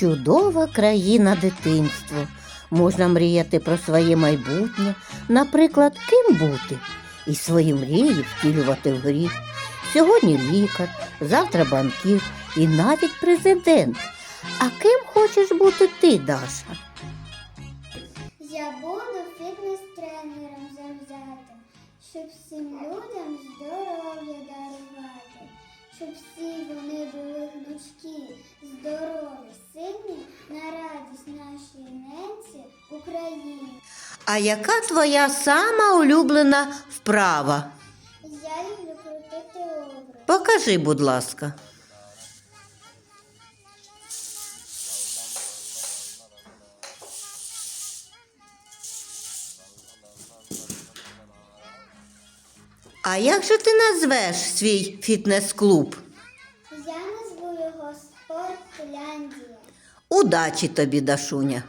Чудова країна дитинство. Можна мріяти про своє майбутнє, наприклад, ким бути, і свої мрії втілювати в грі. Сьогодні лікар, завтра банкір і навіть президент. А ким хочеш бути ти, Даша? Я буду фітнес-тренером завзятим, щоб всім людям здоров'я дарувати, щоб всі вони були гнучкі, здорові, А яка твоя сама улюблена вправа? Я люблю крутити обруч. Покажи, будь ласка. А як же ти назвеш свій фітнес-клуб? Я назву його Спортляндія. Удачі тобі, Дашуня!